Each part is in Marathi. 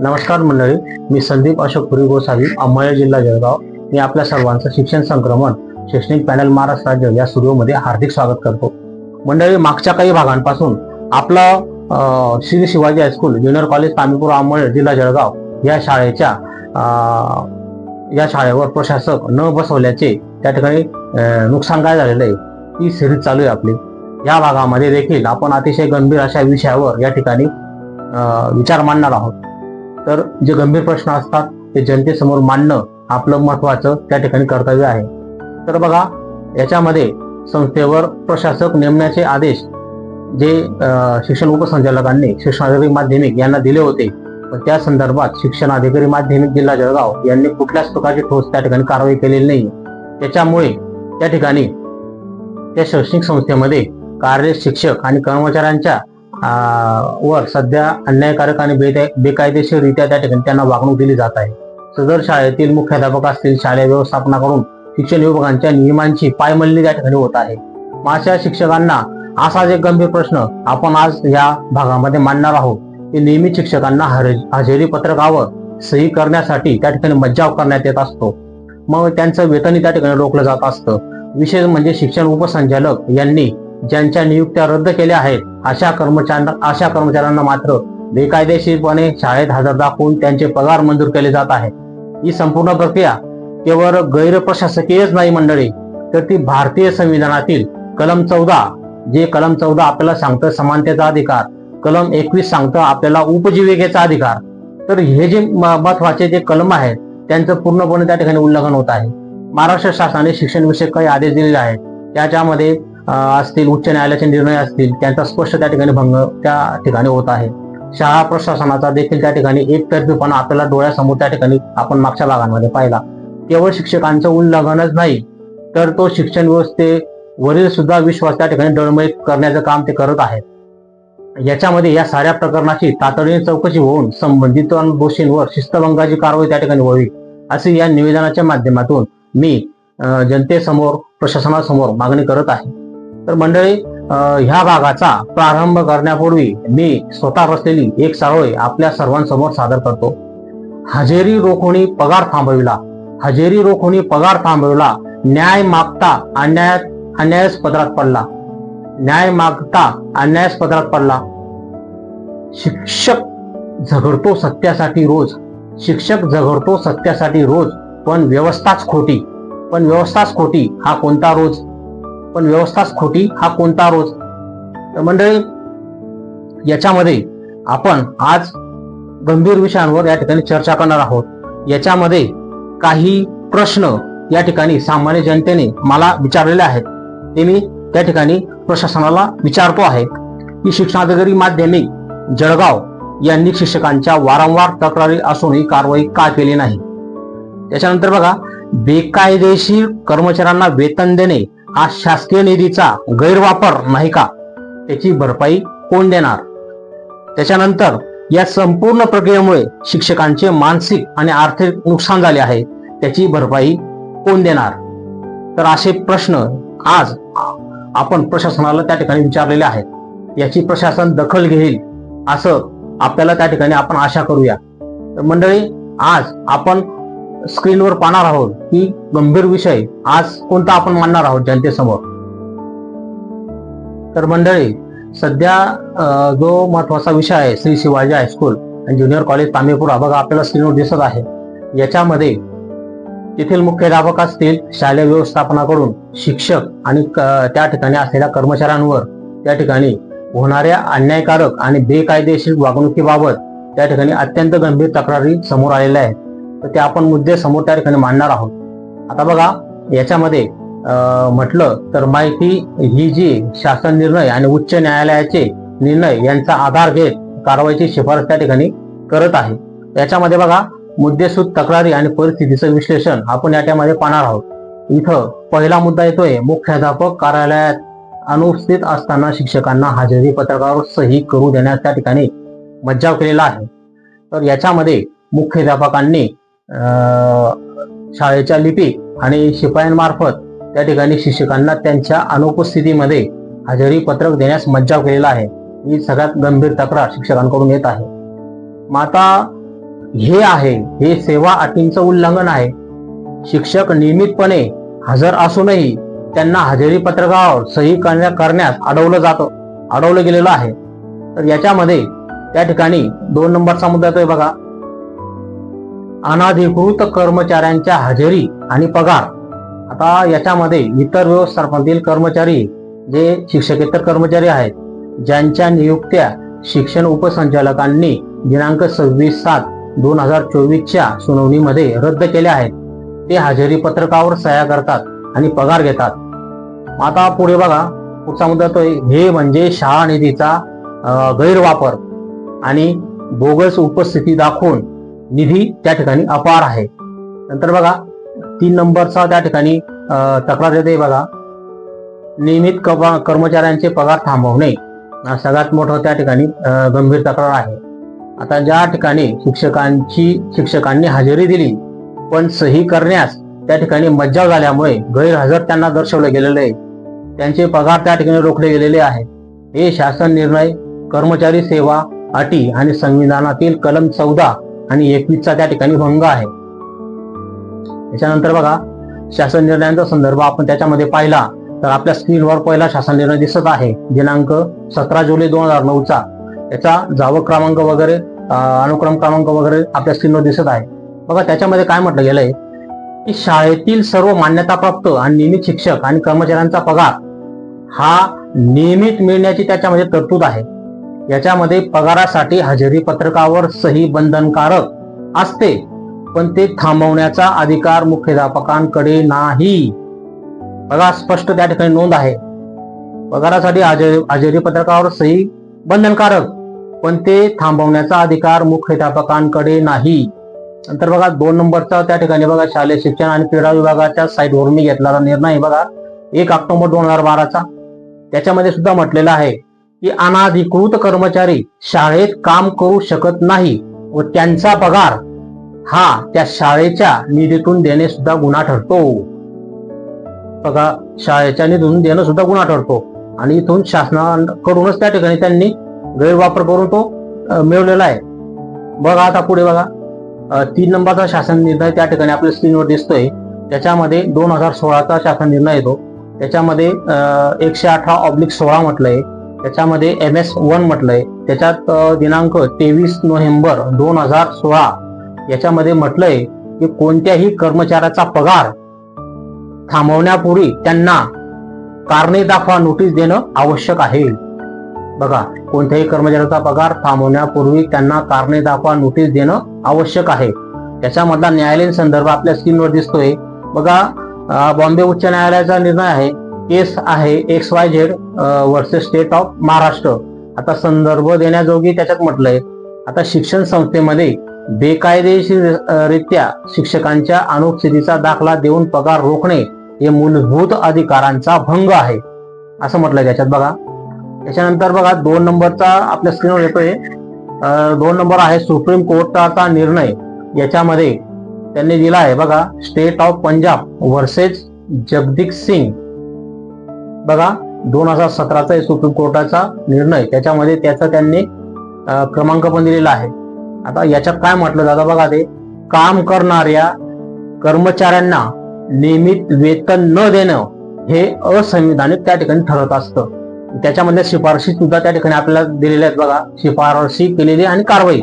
नमस्कार मंडळी मी संदीप अशोक पुरी गोसावी अंमळनेर जिल्हा जळगाव. मी आपल्या सर्वांचं शिक्षण संक्रमण शैक्षणिक पॅनल महाराष्ट्र राज्य या स्टुडिओमध्ये हार्दिक स्वागत करतो. मंडळी मागच्या काही भागांपासून आपला अं, Shri Shivaji high school junior college Tamipur Amalner जिल्हा जळगाव या शाळेच्या अं, या शाळेवर प्रशासक न बसवल्याचे त्या ठिकाणी नुकसान काय झालेलं आहे ती सिरीज चालू आहे आपली. या भागामध्ये देखील आपण अतिशय गंभीर अशा विषयावर या ठिकाणी अं, विचार मांडणार आहोत. तर जे गंभीर प्रश्न असतात ते जनतेसमोर मांडणं आपलं महत्वाचं त्या ठिकाणी कर्तव्य आहे. तर बघा याच्यामध्ये संस्थेवर प्रशासक नेमण्याचे आदेश जे शिक्षण उपसंचालकांनी शिक्षणाधिकारी माध्यमिक यांना दिले होते. पण त्या संदर्भात शिक्षण अधिकारी माध्यमिक जिल्हा जळगाव यांनी कुठल्याच प्रकारची ठोस त्या ठिकाणी कारवाई केलेली नाही. त्याच्यामुळे त्या ठिकाणी त्या शैक्षणिक संस्थेमध्ये कार्यरत शिक्षक आणि कर्मचाऱ्यांच्या वर सध्या अन्यायकारक आणि बेकाय- बेकायदेशीररित्या त्या ठिकाणी त्यांना वागणूक दिली जात आहे. सदर शाळेतील मुख्याध्यापक असतील शालेय व्यवस्थापनाकडून शिक्षण विभागांच्या नियमांची पायमल्ली त्या ठिकाणी होत आहे. मग अशा शिक्षकांना असाच एक गंभीर प्रश्न आपण आज या भागामध्ये मांडणार आहोत. की नियमित शिक्षकांना हजेरी पत्रकावर सही करण्यासाठी त्या ठिकाणी मज्जाव करण्यात येत असतो. मग त्यांचं वेतनही त्या ठिकाणी रोखलं जात असतं. विशेष म्हणजे शिक्षण उपसंचालक यांनी ज्यांच्या नियुक्त्या रद्द केल्या आहेत अशा कर्मचाऱ्यांना अशा कर्मचाऱ्यांना मात्र बेकायदेशीरपणे शाळेत हजर दाखवून त्यांचे पगार मंजूर केले जात आहे. ही संपूर्ण प्रक्रिया केवळ गैरप्रशासकीयच नाही मंडळी तर ती भारतीय संविधानातील कलम चौदा जे कलम चौदा आपल्याला सांगतं समानतेचा अधिकार कलम एकवीस सांगतं आपल्याला उपजीविकेचा अधिकार. तर हे जे महत्त्वाचे जे कलम आहेत त्यांचं पूर्णपणे त्या ठिकाणी उल्लंघन होत आहे. महाराष्ट्र शासनाने शिक्षण विषयक काही आदेश दिलेले आहेत. त्याच्यामध्ये असतील उच्च न्यायालयाचे निर्णय असतील त्यांचा स्पष्ट त्या ठिकाणी भंग त्या ठिकाणी होत आहे. शाळा प्रशासनाचा देखील त्या ठिकाणी एकतर्फीपणा आपल्याला डोळ्यासमोर त्या ठिकाणी आपण मागच्या भागांमध्ये पाहिला. केवळ शिक्षकांचं उल्लंघनच नाही तर तो शिक्षण व्यवस्थेवरील सुद्धा विश्वास त्या ठिकाणी डळमळीत करण्याचं काम ते करत आहेत. याच्यामध्ये या साऱ्या प्रकरणाची तातडीने चौकशी होऊन संबंधित दोषींवर शिस्तभंगाची कारवाई त्या ठिकाणी व्हावी असे या निवेदनाच्या माध्यमातून मी अं, जनतेसमोर प्रशासनासमोर मागणी करत आहे. तर मंडळी ह्या भागाचा प्रारंभ करण्यापूर्वी मी स्वतः रचलेली एक सारोळी आपल्या सर्वांसमोर सादर करतो. हजेरी रोखोणी पगार थांबविला. हजेरी रोखोणी पगार थांबविला न्याय मागता अन्यायात अन्यायच पदरात पडला. न्याय मागता अन्यायच पदरात पडला. शिक्षक झगडतो सत्यासाठी रोज. शिक्षक झगडतो सत्यासाठी रोज. पण व्यवस्थाच खोटी. पण व्यवस्थाच खोटी हा कोणता रोज? पण व्यवस्थाच खोटी हा कोणता रोज? तर मंडळी याच्यामध्ये आपण आज गंभीर विषयांवर या ठिकाणी चर्चा करणार आहोत. याच्यामध्ये काही प्रश्न या ठिकाणी सामान्य जनतेने मला विचारलेले आहेत. ते मी त्या ठिकाणी प्रशासनाला विचारतो आहे. की शिक्षणाधिकारी माध्यमिक जळगाव यांनी शिक्षकांच्या वारंवार तक्रारी असूनही कारवाई का केली नाही? त्याच्यानंतर बघा बेकायदेशीर कर्मचाऱ्यांना वेतन देणे हा शासकीय निधीचा गैरवापर नाही का? त्याची भरपाई कोण देणार? त्याच्यानंतर या संपूर्ण प्रक्रियेमुळे शिक्षकांचे मानसिक आणि आर्थिक नुकसान झाले आहे. त्याची भरपाई कोण देणार? तर असे प्रश्न आज आपण प्रशासनाला त्या ठिकाणी विचारलेले आहेत. याची प्रशासन दखल घेईल असं आपल्याला त्या ठिकाणी आपण आशा करूया. तर मंडळी आज आपण स्क्रीनवर पाहणार आहोत की गंभीर विषय आज कोणता आपण मानणार आहोत जनतेसमोर. तर मंडळी सध्या जो महत्त्वाचा विषय आहे श्री शिवाजी हायस्कूल आणि ज्युनियर कॉलेज तांबेपुरा बघा आपल्याला स्क्रीनवर दिसत आहे. याच्यामध्ये तेथील मुख्याध्यापक असतील शालेय व्यवस्थापनाकडून शिक्षक आणि त्या ठिकाणी असलेल्या कर्मचाऱ्यांवर त्या ठिकाणी होणाऱ्या अन्यायकारक आणि बेकायदेशीर वागणुकीबाबत त्या ठिकाणी अत्यंत गंभीर तक्रारी समोर आलेल्या आहेत. तर ते आपण मुद्दे समोर त्या ठिकाणी मांडणार आहोत. आता बघा याच्यामध्ये म्हटलं तर माहिती ही जी शासन निर्णय आणि उच्च न्यायालयाचे निर्णय यांचा आधार घेत कारवाईची शिफारस त्या ठिकाणी करत आहे. याच्यामध्ये बघा मुद्देसूद तक्रारी आणि परिस्थितीचं विश्लेषण आपण याच्यामध्ये पाहणार आहोत. इथं पहिला मुद्दा येतोय मुख्याध्यापक कार्यालयात अनुपस्थित असताना शिक्षकांना हजेरी पत्रकावर सही करू देण्यास त्या ठिकाणी मज्जाव केलेला आहे. तर याच्यामध्ये मुख्याध्यापकांनी शाळेच्या लिपी आणि शिपायांमार्फत त्या ठिकाणी शिक्षकांना त्यांच्या अनुपस्थितीमध्ये हजेरी पत्रक देण्यास मज्जाव केलेला आहे. ही सगळ्यात गंभीर तक्रार शिक्षकांकडून येत आहे. माता हे आहे हे सेवा अटींचं उल्लंघन आहे. शिक्षक नियमितपणे हजर असूनही त्यांना हजेरी पत्रकावर सही करण्या करण्यास अडवलं जातं अडवलं गेलेलं आहे. तर याच्यामध्ये त्या ठिकाणी दोन नंबरचा मुद्दा येतोय बघा. अनाधिकृत कर्मचाऱ्यांच्या हजेरी आणि पगार. आता याच्यामध्ये इतर व्यवस्थापनातील कर्मचारी जे शिक्षकेतर कर्मचारी आहेत ज्यांच्या नियुक्त्या शिक्षण उपसंचालकांनी दिनांक सव्वीस सात दोन हजार चोवीसच्या सुनावणीमध्ये रद्द केल्या आहेत. ते हजेरी पत्रकावर सह्या करतात आणि पगार घेतात. आता पुढे बघा पुढचा मुद्दा तो हे म्हणजे शाळा निधीचा गैरवापर आणि बोगस उपस्थिती दाखवून निधी त्या ठिकाणी अपार आहे. नंतर बघा तीन नंबरचा त्या ठिकाणी तक्रार येते बघा. नियमित कर्मचाऱ्यांचे पगार थांबवणे सगळ्यात मोठं त्या ठिकाणी गंभीर तक्रार आहे. आता ज्या ठिकाणी शिक्षकांची शिक्षकांनी हजेरी दिली पण सही करण्यास त्या ठिकाणी मज्जाव झाल्यामुळे गैरहजर त्यांना दर्शवलं गेलेलं आहे. त्यांचे पगार त्या ठिकाणी रोखले गेलेले आहेत. हे शासन निर्णय कर्मचारी सेवा अटी आणि संविधानातील कलम चौदा आणि एकवीसचा त्या ठिकाणी भंग आहे. त्याच्यानंतर बघा शासन निर्णयांचा संदर्भ आपण त्याच्यामध्ये पाहिला तर आपल्या स्क्रीनवर पहिला शासन निर्णय दिसत आहे. दिनांक सतरा जुलै दोन हजार नऊचा. त्याचा जावक क्रमांक वगैरे अनुक्रम क्रमांक वगैरे आपल्या स्क्रीनवर दिसत आहे. बघा त्याच्यामध्ये काय म्हटलं गेलंय की शाळेतील सर्व मान्यताप्राप्त आणि नियमित शिक्षक आणि कर्मचाऱ्यांचा पगार हा नियमित मिळण्याची त्याच्यामध्ये तरतूद आहे. याच्यामध्ये पगारासाठी हजेरी पत्रकावर सही बंधनकारक असते पण ते थांबवण्याचा अधिकार मुख्याध्यापकांकडे नाही. बघा स्पष्ट त्या ठिकाणी नोंद आहे. पगारासाठी हजेरी हजेरी पत्रकावर सही बंधनकारक पण ते थांबवण्याचा अधिकार मुख्याध्यापकांकडे नाही. नंतर बघा दोन नंबरचा त्या ठिकाणी बघा शालेय शिक्षण आणि क्रीडा विभागाच्या साईटवरून मी घेतलेला निर्णय बघा एक ऑक्टोबर दोन हजार बाराचा. त्याच्यामध्ये सुद्धा म्हटलेलं आहे की अनाधिकृत कर्मचारी शाळेत काम करू शकत नाही व त्यांचा पगार हा त्या शाळेच्या निधीतून देणे सुद्धा गुन्हा ठरतो. बघा शाळेच्या निधीतून देणं सुद्धा गुन्हा ठरतो. आणि इथून शासनाकडूनच त्या ठिकाणी त्यांनी गैरवापर करून तो मिळवलेला आहे. बघा आता पुढे बघा. तीन नंबरचा शासन निर्णय त्या ठिकाणी आपल्या स्क्रीनवर दिसतोय. त्याच्यामध्ये दोन हजार सोळाचा शासन निर्णय येतो. त्याच्यामध्ये अं, एकशे अठरा ऑब्लिक सोळा म्हटलंय. त्याच्यामध्ये एम एस वन म्हटलंय. त्याच्यात दिनांक तेवीस नोव्हेंबर दोन हजार सोळा याच्यामध्ये म्हटलंय की कोणत्याही कर्मचाऱ्याचा पगार थांबवण्यापूर्वी त्यांना कारणे दाखवा नोटीस देणं आवश्यक आहे. बघा कोणत्याही कर्मचाऱ्याचा पगार थांबवण्यापूर्वी त्यांना कारणे दाखवा नोटीस देणं आवश्यक आहे. त्याच्यामधला न्यायालयीन संदर्भ आपल्या स्क्रीनवर दिसतोय. बघा बॉम्बे उच्च न्यायालयाचा निर्णय आहे. केस आहे X Y Z versus state of Maharashtra. आता संदर्भ देण्याजोगी त्याच्यात म्हटलंय. आता शिक्षण संस्थेमध्ये बेकायदेशीरित्या शिक्षकांच्या अनुपस्थितीचा दाखला देऊन पगार रोखणे हे मूलभूत अधिकारांचा भंग आहे. असं म्हटलंय त्याच्यात बघा. त्याच्यानंतर बघा दोन नंबरचा आपल्या स्क्रीनवर येतोय. दोन नंबर आहे सुप्रीम कोर्टाचा निर्णय. याच्यामध्ये त्यांनी दिला आहे बघा state of Punjab versus Jagdeep Singh बघा दोन हजार सतराचा सुप्रीम कोर्टाचा निर्णय. त्याच्यामध्ये त्याचा त्यांनी क्रमांक पण दिलेला आहे. आता याच्यात काय म्हटलं जातं बघा ते. काम करणाऱ्या कर्मचाऱ्यांना नियमित वेतन न देणं हे असंविधानिक त्या ठिकाणी ठरत असतं. त्याच्यामध्ये शिफारशी सुद्धा त्या ठिकाणी आपल्याला दिलेल्या आहेत बघा. शिफारशी केलेली आणि कारवाई.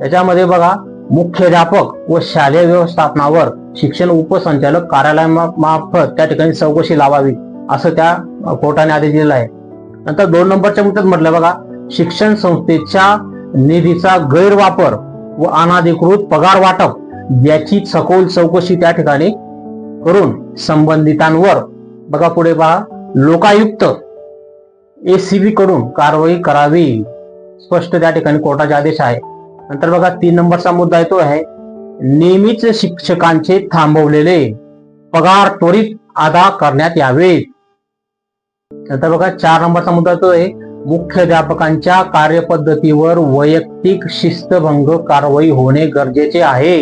त्याच्यामध्ये बघा मुख्याध्यापक व शालेय व्यवस्थापनावर शिक्षण उपसंचालक कार्यालयामार्फत त्या ठिकाणी चौकशी लावावी असं त्या कोर्टाने आदेश दिलेला आहे. नंतर दोन नंबरच्या मुद्द्यात म्हटलं बघा शिक्षण संस्थेच्या निधीचा गैरवापर व अनाधिकृत पगार वाटप याची सखोल चौकशी त्या ठिकाणी करून संबंधितांवर बघा पुढे पहा लोकायुक्त एसीबी कडून कारवाई करावी स्पष्ट त्या ठिकाणी कोर्टाचे आदेश आहे. नंतर बघा तीन नंबरचा मुद्दा येतो आहे नेहमीच शिक्षकांचे थांबवलेले पगार त्वरित अदा करण्यात यावेत. नंतर बघा चार नंबरचा मुद्दा तो आहे. मुख्याध्यापकांच्या कार्यपद्धतीवर वैयक्तिक शिस्तभंग कारवाई होणे गरजेचे आहे.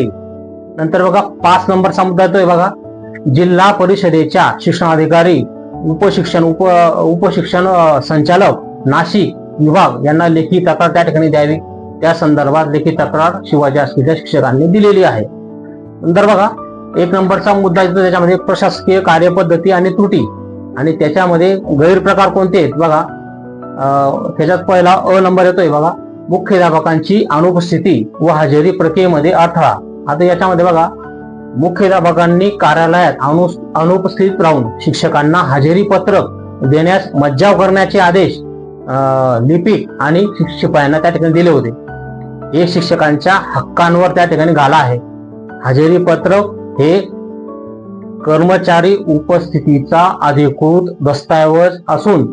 नंतर बघा पाच नंबरचा मुद्दा येतोय बघा. जिल्हा परिषदेच्या शिक्षणाधिकारी उपशिक्षण उप उपशिक्षण संचालक नाशिक विभाग यांना लेखी तक्रार त्या ठिकाणी द्यावी. त्या संदर्भात लेखी तक्रार शिवाजी हायस्कूलच्या शिक्षकांनी दिलेली आहे. नंतर बघा एक नंबरचा मुद्दा येतो त्याच्यामध्ये प्रशासकीय कार्यपद्धती आणि त्रुटी. आणि त्याच्यामध्ये गैरप्रकार कोणते आहेत बघा. त्याच्यात पहिला अ नंबर येतोय बघा. मुख्याध्यापकांची अनुपस्थिती व हजेरी प्रक्रियेमध्ये अडथळा. आता याच्यामध्ये बघा. मुख्याध्यापकांनी कार्यालयात अनु अनुपस्थित राहून शिक्षकांना हजेरी पत्रक देण्यास मज्जाव करण्याचे आदेश लिपिक आणि शिपायांना त्या ठिकाणी दिले होते. हे शिक्षकांच्या हक्कांवर त्या ठिकाणी घाला आहे. हजेरी पत्रक हे कर्मचारी उपस्थितीचा अधिकृत दस्तऐवज असून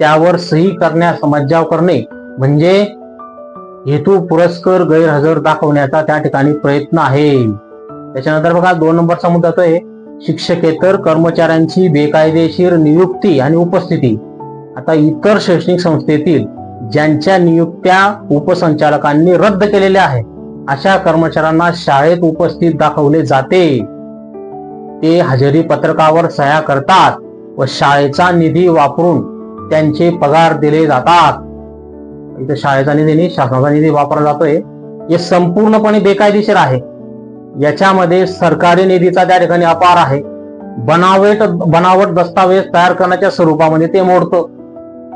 त्यावर सही करण्यास मज्जाव करणे म्हणजे हेतू पुरस्कर गैरहजर दाखवण्याचा त्या ठिकाणी प्रयत्न आहे. त्याच्यानंतर बघा दोन नंबरचा मुद्दा तो आहे. शिक्षकेतर कर्मचाऱ्यांची बेकायदेशीर नियुक्ती आणि उपस्थिती. आता इतर शैक्षणिक संस्थेतील ज्यांच्या नियुक्त्या उपसंचालकांनी रद्द केलेल्या आहेत अशा कर्मचाऱ्यांना शाळेत उपस्थित दाखवले जाते. ते हजेरी पत्रकावर सह्या करतात व शाळेचा निधी वापरून त्यांचे पगार दिले जातात. इथं शाळेचा निधी नाही शासनाचा निधी वापरला जातोय. हे संपूर्णपणे बेकायदेशीर आहे. याच्यामध्ये सरकारी निधीचा त्या ठिकाणी अपार आहे. बनावट बनावट दस्तावेज तयार करण्याच्या स्वरूपामध्ये ते मोडतं.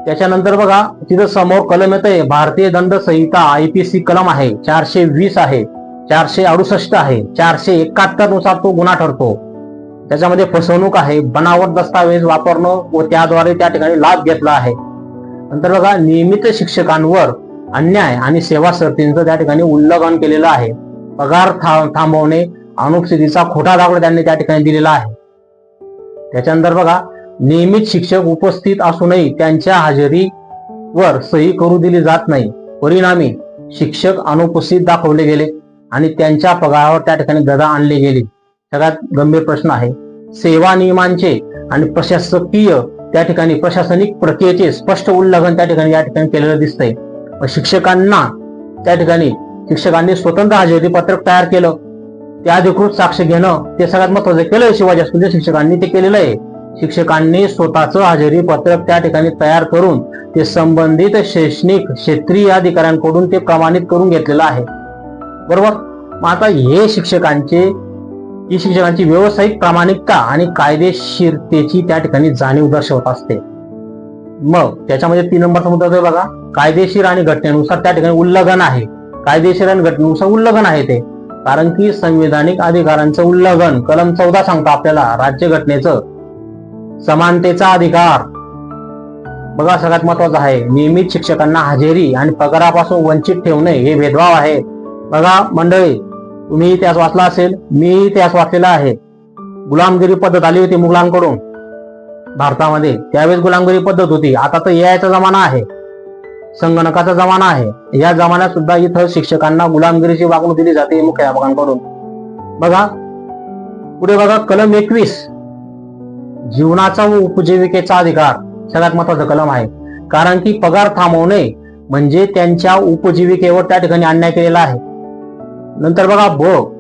त्याच्यानंतर बघा तिथं समोर कलम येत आहे भारतीय दंड संहिता आयपीसी कलम आहे चारशे वीस आहे चारशे अडुसष्ट आहे चारशे एकाहत्तरनुसार तो गुन्हा ठरतो. त्याच्यामध्ये फसवणूक आहे बनावट दस्तावेज वापरणं व त्याद्वारे त्या ठिकाणी लाभ घेतला आहे. नंतर बघा नियमित शिक्षकांवर अन्याय आणि सेवा शर्तींचं त्या ठिकाणी उल्लंघन केलेलं आहे. पगार थांबवणे अनुपस्थितीचा खोटा दाखला त्यांनी त्या ठिकाणी दिलेला आहे. त्याच्यानंतर बघा नियमित शिक्षक उपस्थित असूनही त्यांच्या हजेरीवर सही करू दिली जात नाही. परिणामी शिक्षक अनुपस्थित दाखवले गेले आणि त्यांच्या पगारावर त्या ठिकाणी गदा आणली गेली. सगळ्यात गंभीर प्रश्न आहे. सेवा नियमांचे आणि प्रशासकीय त्या ठिकाणी प्रशासनिक प्रक्रियेचे स्पष्ट उल्लंघन त्या ठिकाणी या ठिकाणी केलेलं दिसतंय. शिक्षकांना त्या ठिकाणी शिक्षकांनी स्वतंत्र हजेरी पत्रक तयार केलं. ते अधिकृत साक्ष घेणं ते सगळ्यात महत्वाचं केलं शिवाजी हायस्कूलच्या शिक्षकांनी ते केलेलं आहे. शिक्षकांनी स्वतःचं हजेरी पत्रक त्या ठिकाणी तयार करून ते संबंधित शैक्षणिक क्षेत्रीय अधिकाऱ्यांकडून ते प्रमाणित करून घेतलेलं आहे. बरोबर? मग आता हे शिक्षकांचे ही शिक्षकांची व्यावसायिक प्रामाणिकता आणि कायदेशीरतेची त्या ठिकाणी जाणीव दर्शवत असते. मग त्याच्यामध्ये तीन नंबरचा मुद्दा आहे बघा. कायदेशीर आणि घटनेनुसार त्या ठिकाणी उल्लंघन आहे. कायदेशीर आणि घटनेनुसार उल्लंघन आहे ते. कारण की संविधानिक अधिकारांचं उल्लंघन कलम चौदा सांगतो आपल्याला राज्यघटनेचं समानतेचा अधिकार. बघा सगळ्यात महत्वाचं आहे नियमित शिक्षकांना हजेरी आणि पगारापासून वंचित ठेवणे हे भेदभाव आहे. बघा मंडळी तुम्ही इतिहास वाचला असेल मी इतिहास वाचलेला आहे. गुलामगिरी पद्धत आली होती मुघलांकडून. भारतामध्ये त्यावेळेस गुलामगिरी पद्धत होती. आता तर यायचा जमाना आहे. संगणकाचा जमाना आहे. या जमान्यात सुद्धा इथं शिक्षकांना गुलामगिरीची वागणूक दिली जाते मुख्याध्यापकांकडून बघा पुढे बघा कलम एकवीस. जीवनाचा व उपजीविकेचा अधिकार. सगळ्यात महत्त्वाचा कलम आहे. कारण की पगार थांबवणे म्हणजे त्यांच्या उपजीविकेवर त्या ठिकाणी अन्याय केलेला आहे. नंतर बघा भोग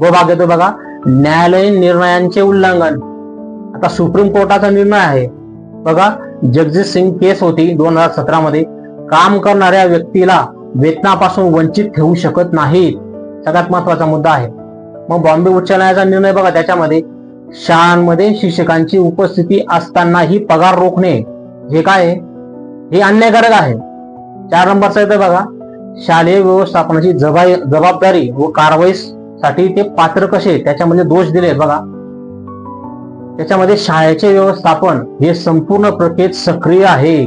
ब भाग येतो बघा. न्यायालयीन निर्णयांचे उल्लंघन. आता सुप्रीम कोर्टाचा निर्णय आहे. बघा जगजित सिंग केस होती दोन हजार सतरा मध्ये. काम करणाऱ्या व्यक्तीला वेतनापासून वंचित ठेवू शकत नाहीत. सगळ्यात महत्त्वाचा मुद्दा आहे. मग बॉम्बे उच्च न्यायालयाचा निर्णय बघा त्याच्यामध्ये. शाळांमध्ये शिक्षकांची उपस्थिती असतानाही पगार रोखणे. हे काय आहे? हे अन्यायकारक आहे. चार नंबरचा येतं बघा. शालेय व्यवस्थापनाची जबाबदारी व कारवाईसाठी ते पात्र कसे त्याच्यामध्ये दोष दिले बघा. त्याच्यामध्ये शाळेचे व्यवस्थापन हे संपूर्ण प्रक्रियेत सक्रिय आहे.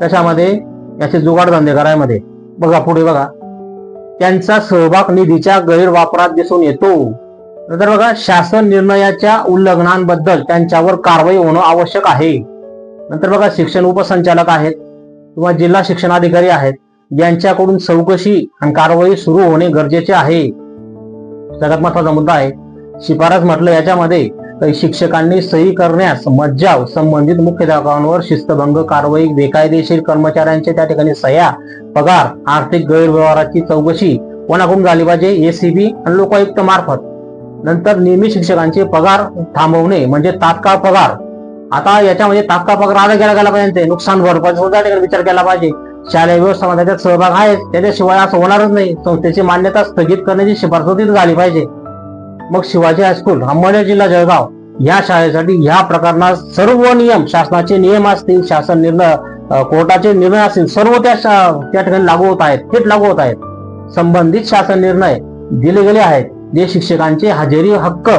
त्याच्यामध्ये याचे जुगाड करायमध्ये. बघा पुढे बघा. त्यांचा सहभाग निधीच्या गैरवापरात दिसून येतो. नंतर बघा शासन निर्णयाच्या उल्लंघनांबद्दल त्यांच्यावर कारवाई होणं आवश्यक आहे. नंतर बघा शिक्षण उपसंचालक आहेत किंवा जिल्हा शिक्षणाधिकारी आहेत. यांच्याकडून चौकशी आणि कारवाई सुरू होणे गरजेचे आहे. सगळ्यात महत्त्वाचा मुद्दा आहे. शिफारस म्हटलं याच्यामध्ये शिक्षकांनी सही करण्यास मज्जाव संबंधित मुख्याध्यापकांवर शिस्तभंग कारवाई बेकायदेशीर कर्मचाऱ्यांचे त्या ठिकाणी सह्या पगार आर्थिक गैरव्यवहाराची चौकशी कोणाकडून झाली पाहिजे एसीबी आणि लोकायुक्त मार्फत. नंतर नियमित शिक्षकांचे पगार थांबवणे म्हणजे तात्काळ पगार. आता याच्यामध्ये तात्काळ पगार आला गेला गेला पाहिजे नुकसान भरपाई सुद्धा ठिकाणी विचार केला पाहिजे. शालेय व्यवस्थापन त्याच्यात सहभाग आहे. त्याच्याशिवाय असं होणारच नाही. संस्थेची मान्यता स्थगित करण्याची शिफारस तिथे झाली पाहिजे. मग शिवाजी हायस्कूल अंबरनाथ जिल्हा जळगाव या शाळेसाठी ह्या प्रकरणात सर्व नियम शासनाचे नियम असतील शासन निर्णय कोर्टाचे निर्णय असतील सर्व त्या त्या ठिकाणी लागू होत आहेत. थेट लागू होत आहेत. संबंधित शासन निर्णय दिले गेले आहेत. जे शिक्षकांचे हजेरी हक्क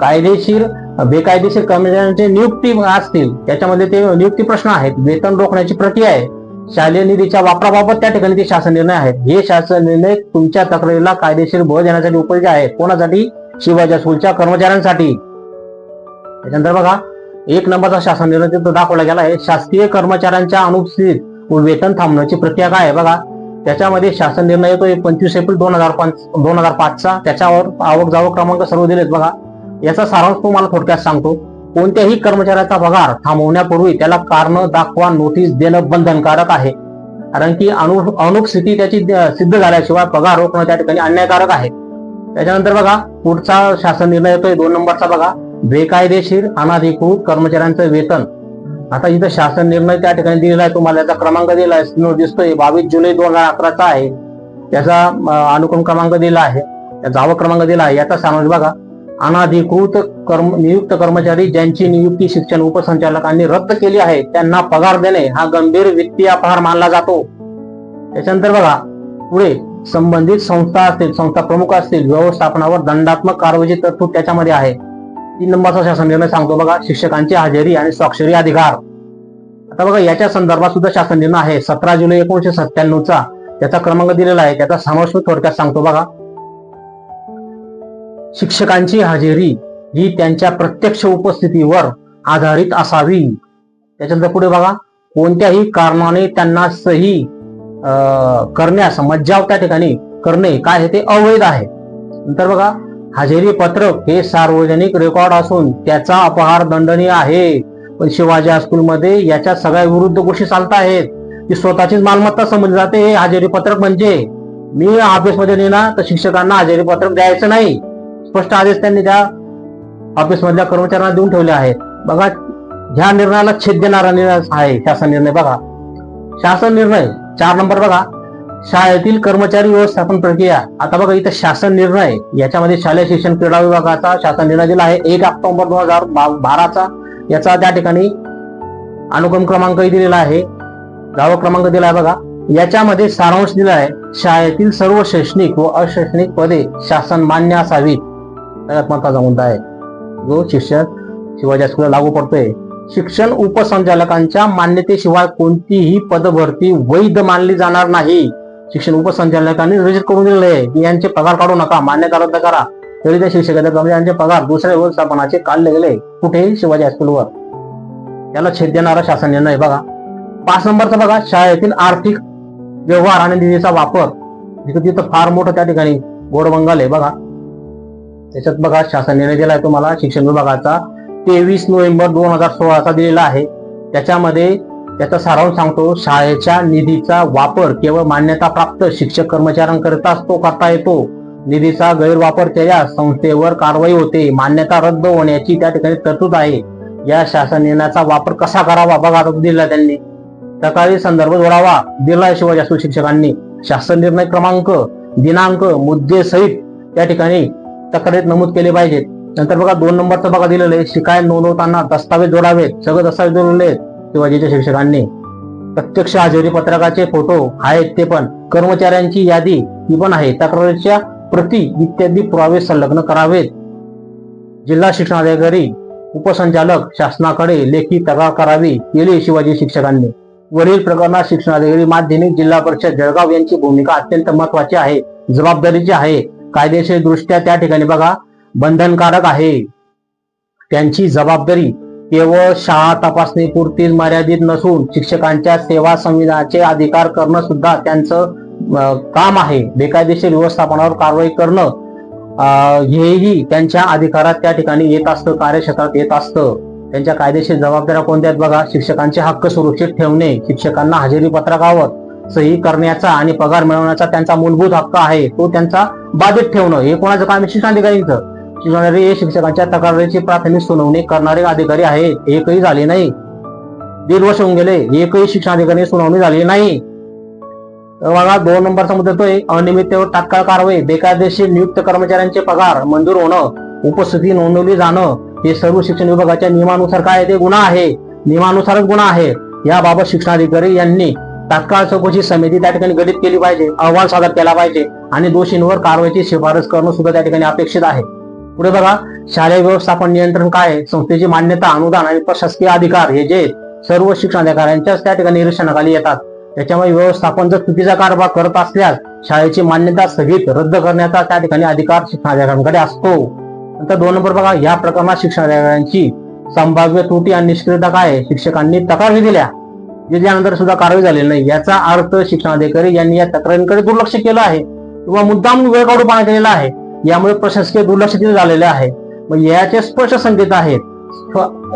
कायदेशीर बेकायदेशीर कर्मचाऱ्यांचे नियुक्ती असतील त्याच्यामध्ये ते नियुक्ती प्रश्न आहेत. वेतन रोखण्याची प्रक्रिया आहे. शालेय निधीच्या वापराबाबत त्या ठिकाणी ते शासन निर्णय आहेत. हे शासन निर्णय तुमच्या तक्रारीला कायदेशीर बळ देण्यासाठी उपयोगी आहे. कोणासाठी? शिवाजी स्कूलच्या कर्मचाऱ्यांसाठी. त्याच्यानंतर बघा एक नंबरचा शासन निर्णय तिथं दाखवला गेला आहे. शासकीय कर्मचाऱ्यांच्या अनुपस्थित वेतन थांबण्याची प्रक्रिया काय आहे? बघा त्याच्यामध्ये शासन निर्णय येतो पंचवीस एप्रिल दोन हजार पाच दोन हजार पाचचा. त्याच्यावर आवक जावक क्रमांक सर्व दिलेत बघा. याचा सारांश तुम्हाला थोडक्यात सांगतो. कोणत्याही कर्मचाऱ्याचा पगार थांबवण्यापूर्वी त्याला कारण दाखवा नोटीस देणं बंधनकारक आहे. कारण की अनु अनुपस्थिती त्याची सिद्ध झाल्याशिवाय पगार रोखणं त्या ठिकाणी अन्यायकारक आहे. त्याच्यानंतर बघा पुढचा शासन निर्णय येतोय दोन नंबरचा बघा. बेकायदेशीर अनाधिकृत कर्मचाऱ्यांचं वेतन. आता इथं शासन निर्णय त्या ठिकाणी दिलेला आहे. तुम्हाला याचा क्रमांक दिला आहे. दिसतोय. बावीस जुलै दोन हजार अकराचा आहे. त्याचा अनुक्रम क्रमांक दिला आहे. त्याचा क्रमांक दिला आहे. याचा सारांश बघा. अनाधिकृत कर्म नियुक्त कर्मचारी ज्यांची नियुक्ती शिक्षण उपसंचालकांनी रद्द केली आहे त्यांना पगार देणे हा गंभीर वित्तीय अपहार मानला जातो. त्याच्यानंतर बघा पुढे संबंधित संस्था असतील संस्था प्रमुख असतील व्यवस्थापनावर दंडात्मक कारवाईची तरतूद त्याच्यामध्ये आहे. तीन नंबरचा शासन निर्णय सांगतो बघा शिक्षकांची हजेरी आणि स्वाक्षरी अधिकार. आता बघा याच्या संदर्भात सुद्धा शासन निर्णय आहे. सतरा जुलै एकोणीशे सत्त्याण्णवचा त्याचा क्रमांक दिलेला आहे त्याचा समावेश थोडक्यात सांगतो बघा. शिक्षकांची हजेरी ही त्यांच्या प्रत्यक्ष उपस्थितीवर आधारित असावी. त्याच्यानंतर पुढे बघा कोणत्याही कारणाने त्यांना सही अं, करण्यास मज्जाव त्या ठिकाणी करणे काय आहे ते अवैध आहे. नंतर बघा हजेरी पत्रक हे सार्वजनिक रेकॉर्ड असून त्याचा अपहार दंडनीय आहे. पण शिवाजी हायस्कूलमध्ये याच्या सगळ्या विरुद्ध गोष्टी चालत आहेत. की स्वतःचीच मालमत्ता समजली जाते हे हजेरी पत्रक म्हणजे. मी ऑफिसमध्ये नेणार तर शिक्षकांना हजेरी पत्रक द्यायचं नाही. स्पष्ट आदेश त्यांनी त्या ऑफिसमधल्या कर्मचाऱ्यांना देऊन ठेवले आहेत. बघा ह्या निर्णयाला छेद देणारा निर्णय आहे शासन निर्णय बघा. शासन निर्णय चार नंबर बघा. शाळेतील कर्मचारी व्यवस्थापन प्रक्रिया. आता बघा इथं शासन निर्णय याच्यामध्ये शालेय शिक्षण क्रीडा विभागाचा शासन निर्णय दिला आहे. एक ऑक्टोबर दोन हजार बाराचा याचा त्या ठिकाणी अनुक्रम क्रमांकही दिलेला आहे. गाव क्रमांक दिला आहे बघा. याच्यामध्ये सारांश दिला आहे शाळेतील सर्व शैक्षणिक व अशैक्षणिक पदे शासन मान्य असावीत. सगळ्यात महत्त्वाचा मुद्दा आहे. जो शिक्षक शिवाजी हायस्कूलला लागू पडतोय शिक्षण उपसंचालकांच्या मान्यतेशिवाय कोणतीही पदभरती वैध मानली जाणार नाही. शिक्षण उपसंचालकांनी रजित करून दिलेलं आहे. की यांचे पगार काढू नका मान्यता रद्द करा. तरी त्या शिक्षकांच्या यांचे पगार दुसऱ्या व्यवस्थापनाचे काढले गेले. कुठे शिवाजी हायस्कूलवर. याला छेद देणारा शासन निर्णय बघा. पाच नंबरचा बघा शाळेतील आर्थिक व्यवहार आणि निधीचा वापर. तिथं फार मोठं त्या ठिकाणी गोडबंगाल आहे बघा. त्याच्यात बघा शासन निर्णय दिलाय तुम्हाला शिक्षण विभागाचा. तेवीस नोव्हेंबर दोन हजार सोळाचा दिलेला आहे. त्याच्यामध्ये त्याचा सारांश सांगतो शाळेच्या निधीचा वापर केवळ मान्यता प्राप्त शिक्षक कर्मचाऱ्यांकरिताच तो करता येतो. निधीचा गैरवापर केल्यास संस्थेवर कारवाई होते. मान्यता रद्द होण्याची त्या ठिकाणी तरतूद आहे. या शासन निर्णयाचा वापर कसा करावा? बघा दिला त्यांनी. सकाळी संदर्भ जोडावा. दिलाय शिवाजी शिक्षकांनी. शासन निर्णय क्रमांक दिनांक मुद्दे सहित त्या ठिकाणी तक्रारीत नमूद केले पाहिजेत. नंतर बघा दोन नंबरचं बघा दिलेलं आहे. शिकायत नोंदवताना दस्तावेज जोडावेत. सगळे दस्तावेज जोडलेले आहेत. शिवाजीच्या शिक्षकांनी. प्रत्यक्ष हजेरी पत्रकाचे फोटो आहेत ते पण. कर्मचाऱ्यांची यादी ही पण आहे. तक्रारीच्या प्रती इत्यादी पुरावे संलग्न करावेत. जिल्हा शिक्षणाधिकारी उपसंचालक शासनाकडे लेखी तक्रार करावी केली शिवाजी शिक्षकांनी. वरील प्रकरणात शिक्षणाधिकारी माध्यमिक जिल्हा परिषद जळगाव यांची भूमिका अत्यंत महत्वाची आहे जबाबदारीची आहे. कायदेशीर दृष्ट्या त्या ठिकाणी बघा बंधनकारक आहे. त्यांची जबाबदारी केवळ शाळा तपासणी पुरतीच मर्यादित नसून शिक्षकांच्या सेवा संविधानाचे अधिकार करणं सुद्धा त्यांचं काम आहे. बेकायदेशीर व्यवस्थापनावर कारवाई करणं हेही त्यांच्या अधिकारात त्या ठिकाणी येत असतं कार्यक्षेत्रात येत असतं. त्यांच्या कायदेशीर जबाबदाऱ्या कोणत्या आहेत बघा? शिक्षकांचे हक्क सुरक्षित ठेवणे शिक्षकांना हजेरी पत्रकावर सही करण्याचा आणि पगार मिळवण्याचा त्यांचा मूलभूत हक्क आहे. तो त्यांचा बाधित ठेवणं हे कोणाचं काम शिक्षणाधिकारीचं शिक्षणाधिकारी हे शिक्षकांच्या तक्रारीची प्राथमिक सुनावणी करणारे अधिकारी आहेत. एकही झाले नाही. दीड वर्ष होऊन गेले. एकही शिक्षणाधिकारी सुनावणी झाली नाही. बघा दोन नंबरचा मुद्दा तो आहे. अनियमिततेवर तात्काळ कारवाई बेकायदेशीर नियुक्त कर्मचाऱ्यांचे पगार मंजूर होणं उपस्थिती नोंदवली जाणं हे सर्व शिक्षण विभागाच्या नियमानुसार काय ते गुन्हा आहे. नियमानुसारच गुन्हा आहे. याबाबत शिक्षणाधिकारी यांनी तात्काळ चौकशी समिती त्या ठिकाणी गठीत केली पाहिजे अहवाल सादर केला पाहिजे आणि दोषींवर कारवाईची शिफारस करणं सुद्धा त्या ठिकाणी अपेक्षित आहे पुढे बघा शालेय व्यवस्थापन नियंत्रण काय आहे? संस्थेची मान्यता अनुदान आणि प्रशासकीय अधिकार हे जे सर्व शिक्षणाधिकाऱ्यांच्याच त्या ठिकाणी निरीक्षणाखाली येतात त्याच्यामुळे व्यवस्थापन जर चुकीचा कारभार करत असल्यास शाळेची मान्यता स्थगित रद्द करण्याचा त्या ठिकाणी अधिकार शिक्षणाधिकाऱ्यांकडे असतो नंतर दोन नंबर बघा या प्रकरणात शिक्षणाधिकाऱ्यांची संभाव्य त्रुटी आणि निष्क्रियता काय आहे? शिक्षकांनी तक्रारी दिल्या दिल्यानंतर सुद्धा कारवाई झालेली नाही याचा अर्थ शिक्षणाधिकारी यांनी या तक्रारींकडे दुर्लक्ष केलं आहे. किंवा मुद्दाम वेळ काढूपणा केलेला आहे. यामुळे प्रशासकीय दुर्लक्ष तिथे झालेले आहे. मग याचे स्पष्ट संकेत आहेत.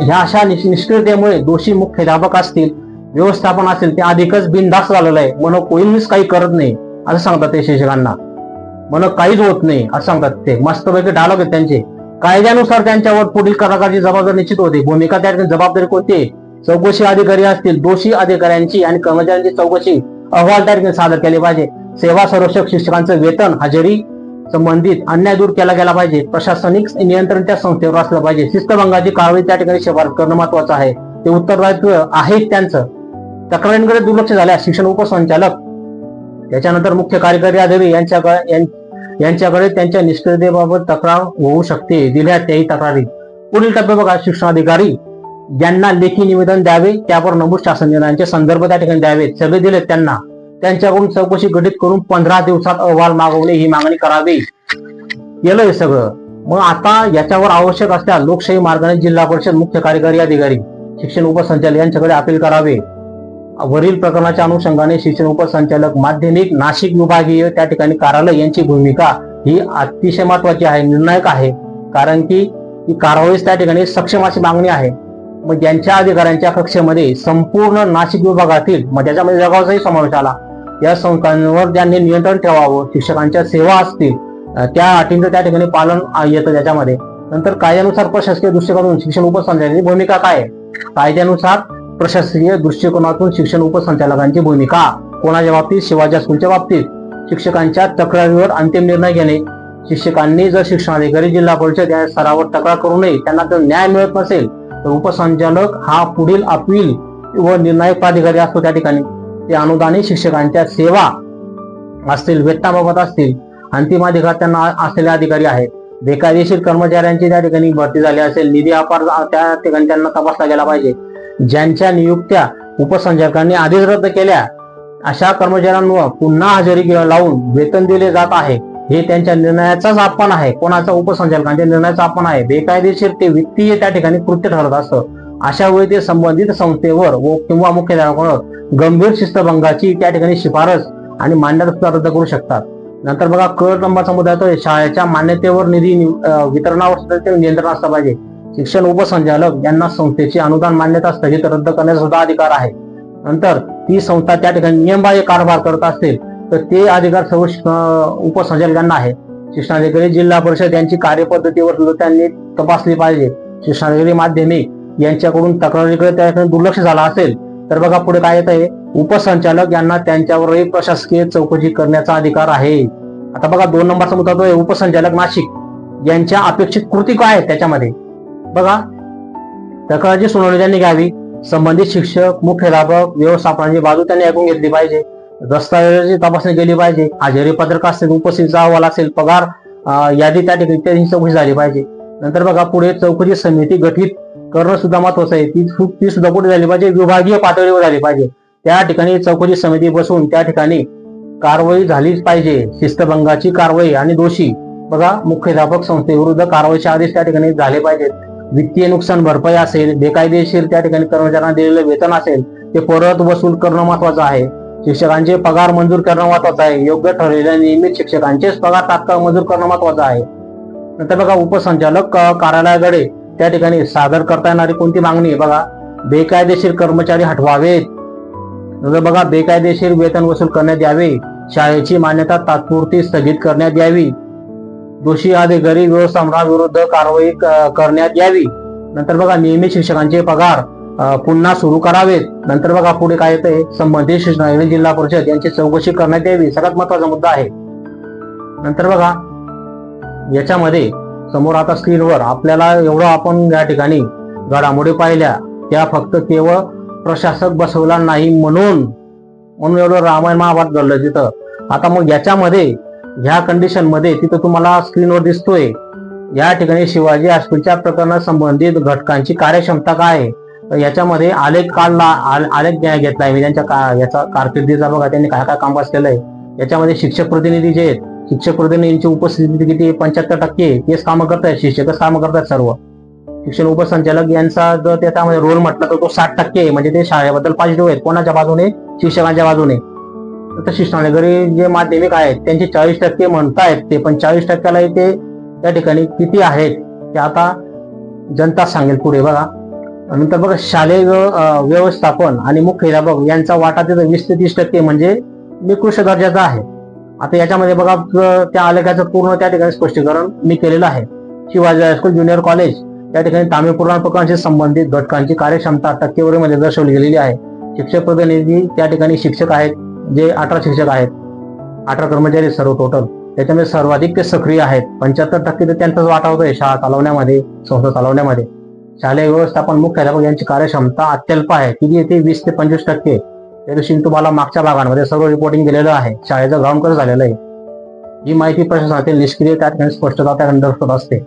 ह्या अशा निष्क्रियतेमुळे दोषी मुख्याध्यापक असतील व्यवस्थापन असेल ते अधिकच बिनधास्त झालेलं आहे. मन कोणीच काही करत नाही असं सांगतात ते शिक्षकांना. मन काहीच होत नाही असं सांगतात ते. मस्तपैकी डायलॉग आहेत त्यांचे. कायद्यानुसार त्यांच्यावर पुढील कराराची जबाबदारी निश्चित होते. भूमिका त्या जबाबदारी कोणती आहे? चौकशी अधिकारी असतील दोषी अधिकाऱ्यांची आणि कर्मचाऱ्यांची चौकशी अहवाल तारखेने सादर केले पाहिजे. सेवा संरक्षक शिक्षकांचं वेतन हजेरी संबंधित अन्याय दूर केला गेला पाहिजे. प्रशासनिक नियंत्रण त्या संस्थेवर असलं पाहिजे. शिस्तभंगाची कारवाई त्या ठिकाणी शिफारस करणं महत्वाचं आहे. ते उत्तरदायित्व आहे त्यांचं. तक्रारींकडे दुर्लक्ष झाल्यास शिक्षण उपसंचालक त्याच्यानंतर मुख्य कार्यकारी अधिकारी यांच्याकडे यांच्याकडे त्यांच्या निष्क्रियतेबाबत तक्रार होऊ शकते. दिल्या त्याही तक्रारी. पुढील टप्पे बघा शिक्षणाधिकारी ज्यांना लेखी निवेदन द्यावे त्यावर नमूद शासन निर्णयांचे संदर्भ त्या ठिकाणी द्यावेत सगळे दिलेत त्यांना. त्यांच्याकडून चौकशी गठीत करून पंधरा दिवसात अहवाल मागवणे ही मागणी करावी. केलं हे सगळं. मग आता याच्यावर आवश्यक असल्या लोकशाही मार्गाने जिल्हा परिषद मुख्य कार्यकारी अधिकारी शिक्षण उपसंचालक यांच्याकडे अपील करावे. वरील प्रकरणाच्या अनुषंगाने शिक्षण उपसंचालक माध्यमिक नाशिक विभागीय त्या ठिकाणी कार्यालय यांची भूमिका ही अतिशय महत्वाची आहे निर्णायक आहे. कारण की ही त्या ठिकाणी सक्षम अशी मागणी आहे. मग यांच्या अधिकाऱ्यांच्या कक्षेमध्ये संपूर्ण नाशिक विभागातील मग त्याच्यामध्ये जळगावचाही समावेश आला. या संस्थांवर ज्यांनी नियंत्रण ठेवावं शिक्षकांच्या सेवा असतील त्या अटींचं त्या ठिकाणी पालन येतं त्याच्यामध्ये. नंतर कायद्यानुसार प्रशासकीय दृष्टिकोनातून शिक्षण उपसंचालकांची भूमिका काय? आहे कायद्यानुसार प्रशासकीय दृष्टिकोनातून शिक्षण उपसंचालकांची भूमिका. कोणाच्या बाबतीत? शिवाजी स्कूलच्या बाबतीत. शिक्षकांच्या तक्रारीवर अंतिम निर्णय घेणे. शिक्षकांनी जर शिक्षणाधिकारी जिल्हा परिषद या स्तरावर तक्रार करू नये त्यांना जर न्याय मिळत नसेल तर उपसंचालक हा पुढील अपील व निर्णायक प्राधिकारी असतो त्या ठिकाणी. ते अनुदानित शिक्षकांच्या सेवा असतील वेतनाबाबत असतील अंतिम अधिकार त्यांना असलेले अधिकारी आहेत. बेकायदेशीर कर्मचाऱ्यांची त्या ठिकाणी भरती झाली असेल निधी अपार त्या ठिकाणी त्यांना तपासला गेला पाहिजे. ज्यांच्या नियुक्त्या उपसंचालकांनी आधीच रद्द केल्या अशा कर्मचाऱ्यांवर पुन्हा हजेरी लावून वेतन दिले जात आहे. हे त्यांच्या निर्णयाचाच आपण आहे. कोणाचा उपसंचालकांच्या निर्णयाचा आपण आहे. बेकायदेशीर ते वित्तीय त्या ठिकाणी कृत्य ठरत असतं. अशा वेळी ते संबंधित संस्थेवर व किंवा मुख्याध्यापकावर गंभीर शिस्तभंगाची त्या ठिकाणी शिफारस आणि मान्यता सुद्धा रद्द करू शकतात. नंतर बघा कर नंबरचा समुदायात येतो शाळेच्या मान्यतेवर निधी वितरणावर सुद्धा नियंत्रण असलं पाहिजे. शिक्षण उपसंचालक यांना संस्थेची अनुदान मान्यता स्थगित रद्द करण्याचा सुद्धा अधिकार आहे. नंतर ती संस्था त्या ठिकाणी नियमबाह्य कारभार करत असतील तर ते अधिकार सर्व उपसंचालकांना आहे. शिक्षणाधिकारी जिल्हा परिषद यांची कार्यपद्धतीवर सुद्धा त्यांनी तपासली पाहिजे. शिक्षणाधिकारी माध्यमिक यांच्याकडून तक्रारीकडे त्या दुर्लक्ष झाला असेल तर बघा पुढे काय येत आहे उपसंचालक यांना त्यांच्यावरही प्रशासकीय चौकशी करण्याचा अधिकार आहे. आता बघा दोन नंबरचा मुद्दा तो आहे. उपसंचालक नाशिक यांच्या अपेक्षित कृती काय आहेत त्याच्यामध्ये? बघा तक्रारची सुनावणी त्यांनी घ्यावी. संबंधित शिक्षक मुख्याध्यापक व्यवस्थापनाची बाजू त्यांनी ऐकून घेतली पाहिजे. दस्तावेजाची तपासणी केली पाहिजे. हजेरी पत्रक असेल उपस्थितीचा अहवाल असेल पगार यादी त्या ठिकाणी त्यांची चौकशी झाली पाहिजे. नंतर बघा पुढे चौकशी समिती गठीत करणं सुद्धा महत्वाचं आहे. ती ती सुद्धा कुठे झाली पाहिजे? विभागीय पातळीवर झाली पाहिजे. त्या ठिकाणी चौकशी समिती बसून त्या ठिकाणी कारवाई झालीच पाहिजे. शिस्तभंगाची कारवाई आणि दोषी बघा मुख्याध्यापक संस्थेविरुद्ध कारवाईच्या आदेश त्या ठिकाणी झाले पाहिजेत. वित्तीय नुकसान भरपाई असेल बेकायदेशीर त्या ठिकाणी कर्मचाऱ्यांना दिलेलं वेतन असेल ते परत वसूल करणं महत्वाचं आहे. शिक्षकांचे पगार मंजूर करणं महत्वाचं आहे. योग्य ठरलेल्या नियमित शिक्षकांचेच पगार तात्काळ मंजूर करणं महत्वाचं आहे. नंतर बघा उपसंचालक कार्यालयाकडे त्या ठिकाणी सादर करता येणारी कोणती मागणी आहे? बघा बेकायदेशीर कर्मचारी हटवावेत. नंतर बघा बेकायदेशीर वेतन वसूल करण्यात यावे. शाळेची मान्यता तात्पुरती स्थगित करण्यात यावी. दोषी अधिकारी व्यवस्थापनाविरुद्ध कारवाई करण्यात यावी. नंतर बघा नियमित शिक्षकांचे पगार. पुन्हा सुरू करावेत. नंतर बघा पुढे काय येतंय. संबंधित शिक्षण जिल्हा परिषद यांची चौकशी करण्यात यावी. सगळ्यात महत्त्वाचा मुद्दा आहे. नंतर बघा याच्यामध्ये समोर आता स्क्रीनवर आपल्याला एवढं आपण या ठिकाणी घडामोडी पाहिल्या. त्या फक्त केवळ प्रशासक बसवला नाही म्हणून म्हणून एवढं रामायण महाभारत घडलं तिथं. आता मग याच्यामध्ये ह्या कंडिशनमध्ये तिथं तुम्हाला स्क्रीनवर दिसतोय. या ठिकाणी शिवाजी हॉस्पिटलच्या प्रकरणात संबंधित घटकांची कार्यक्षमता काय आहे? याच्यामध्ये आलेख काढला आलेख घेतलाय. मी त्यांच्या का- याचा कारकिर्दीचा बघा त्यांनी काय काय कामकाज केलंय. याच्यामध्ये शिक्षक प्रतिनिधी जे आहेत शिक्षक प्रतिनिधींची उपस्थिती किती पंच्याहत्तर टक्के तेच कामं करतायत शिक्षकच कामं करतात सर्व. शिक्षण उपसंचालक यांचा जर त्याच्यामध्ये रोल म्हटलं तर तो साठ टक्के म्हणजे ते शाळेबद्दल पॉझिटिव्ह आहेत. कोणाच्या बाजूने? शिक्षकांच्या बाजूने. तर शिक्षणाधिकारी जे माध्यमिक आहेत त्यांचे चाळीस टक्के म्हणतायत ते पण चाळीस टक्क्याला ते त्या ठिकाणी किती आहेत ते आता जनता सांगेल पुढे बघा. नंतर बघा शालेय व्यवस्थापन आणि मुख्याध्यापक यांचा वाटा तिथं वीस ते तीस टक्के म्हणजे निकृष्ट दर्जाचा आहे. आता याच्यामध्ये बघा त्या आलेखाचं पूर्ण त्या ठिकाणी स्पष्टीकरण मी केलेलं आहे. शिवाजी हायस्कूल ज्युनियर कॉलेज त्या ठिकाणी तामिळ पुराण संबंधित घटकांची कार्यक्षमता टक्केवारीमध्ये दर्शवली गेलेली आहे. शिक्षक प्रतिनिधी त्या ठिकाणी शिक्षक आहेत जे अठरा शिक्षक आहेत. अठरा कर्मचारी सर्व टोटल त्याच्यामध्ये सर्वाधिक ते सक्रिय आहेत. पंच्याहत्तर टक्के तर त्यांचाच वाटा होतोय शाळा चालवण्यामध्ये संस्था चालवण्यामध्ये. शालेय व्यवस्थापन मुख्याध्यापक यांची कार्यक्षमता अत्यल्प आहे. किती येते? वीस ते पंचवीस टक्के. त्या दिवशी तुम्हाला मागच्या भागांमध्ये सर्व रिपोर्टिंग दिलेलं आहे. शाळेचं ग्राउंड कसं झालेलं आहे. ही माहिती प्रशासनातील निष्क्रिय त्या ठिकाणी स्पष्टता त्या अंतर्गत असते.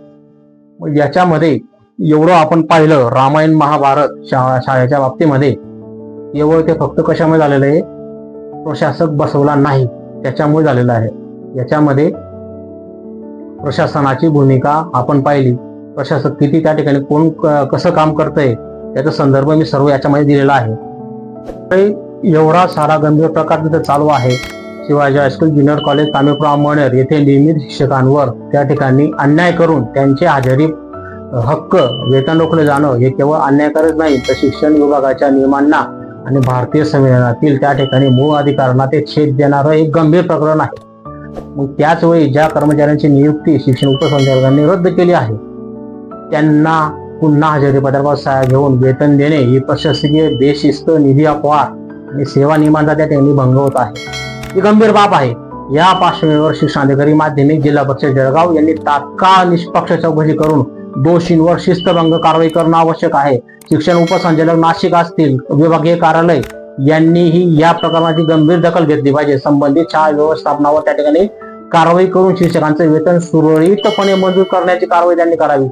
मग याच्यामध्ये एवढं आपण पाहिलं रामायण महाभारत शा शाळेच्या बाबतीमध्ये केवळ ते फक्त कशामुळे झालेलं आहे? प्रशासक बसवला नाही. त्याच्यामुळे झालेलं आहे. याच्यामध्ये प्रशासनाची भूमिका आपण पाहिली. प्रशासक किती त्या ठिकाणी कोण कसं काम करतंय त्याचा संदर्भ मी सर्व याच्यामध्ये दिलेला आहे. एवढा सारा गंभीर प्रकार तिथे चालू आहे. Shivaji high school junior college Tamilpur Amalner येथे नियमित शिक्षकांवर त्या ठिकाणी अन्याय करून त्यांचे हजेरी हक्क वेतन रोखले जाणं हे केवळ अन्यायकारच नाही तर शिक्षण विभागाच्या नियमांना आणि भारतीय संविधानातील त्या ठिकाणी मूळ अधिकारांना ते छेद देणारं एक गंभीर प्रकरण आहे. मग त्याच वेळी ज्या कर्मचाऱ्यांची नियुक्ती शिक्षण उपसंचालकांनी रद्द केली आहे त्यांना पुन्हा हजेरी पदार्थ सहाय्य घेऊन वेतन देणे ही प्रशासकीय बेशिस्त निधी अपवाद आणि सेवा नियमांचा त्या ठिकाणी भंग होत आहे. ही गंभीर बाब आहे. या पार्श्वभूमीवर शिक्षणाधिकारी माध्यमिक जिल्हा परिषद जळगाव यांनी तात्काळ निष्पक्ष चौकशी करून दोषींवर शिस्तभंग कारवाई करणं आवश्यक आहे. शिक्षण उपसंचालक नाशिक असतील विभागीय कार्यालय यांनीही या प्रकरणाची गंभीर दखल घेतली पाहिजे. संबंधित शाळा व्यवस्थापनावर त्या ठिकाणी कारवाई करून शिक्षकांचे वेतन सुरळीतपणे मंजूर करण्याची कारवाई त्यांनी करावी.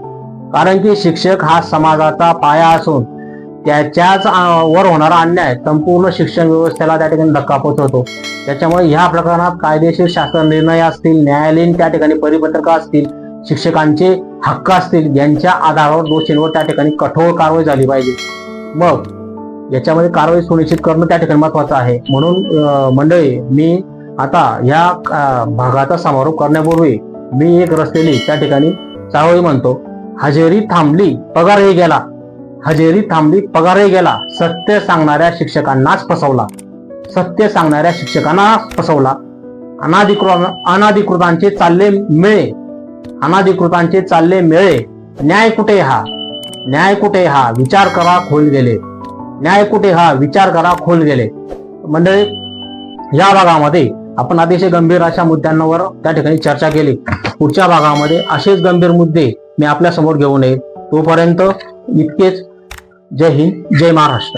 कारण की शिक्षक हा समाजाचा पाया असून त्याच्याच वर होणारा अन्याय संपूर्ण शिक्षण व्यवस्थेला त्या ठिकाणी धक्का पोहोचवतो त्याच्यामुळे ह्या प्रकरणात कायदेशीर शासन निर्णय असतील न्यायालयीन त्या ठिकाणी परिपत्रक असतील शिक्षकांचे हक्क असतील यांच्या आधारावर दोषींवर त्या ठिकाणी कठोर कारवाई झाली पाहिजे. मग याच्यामध्ये कारवाई सुनिश्चित करणं त्या ठिकाणी महत्वाचं आहे. म्हणून मंडळी मी आता या भागाचा समारोप करण्यापूर्वी मी एक रस्तेली त्या ठिकाणी चावळी म्हणतो. हजेरी थांबली पगारही गेला. हजेरी थांबली पगारही गेला. सत्य सांगणाऱ्या शिक्षकांनाच फसवला. सत्य सांगणाऱ्या शिक्षकांना फसवला. अनाधिकृत अनाधिकृतांचे चालले मिळे. अनाधिकृतांचे चालले मिळे. न्याय कुठे हा? न्याय कुठे हा? विचार करा खोल गेले. न्याय कुठे हा? विचार करा खोल गेले. मंडळी या भागामध्ये आपण अतिशय गंभीर अशा मुद्द्यांवर त्या ठिकाणी चर्चा केली. पुढच्या भागामध्ये असेच गंभीर मुद्दे मी आपल्यासमोर घेऊन येईल तोपर्यंत इतकेच. जय हिंद जय महाराष्ट्र.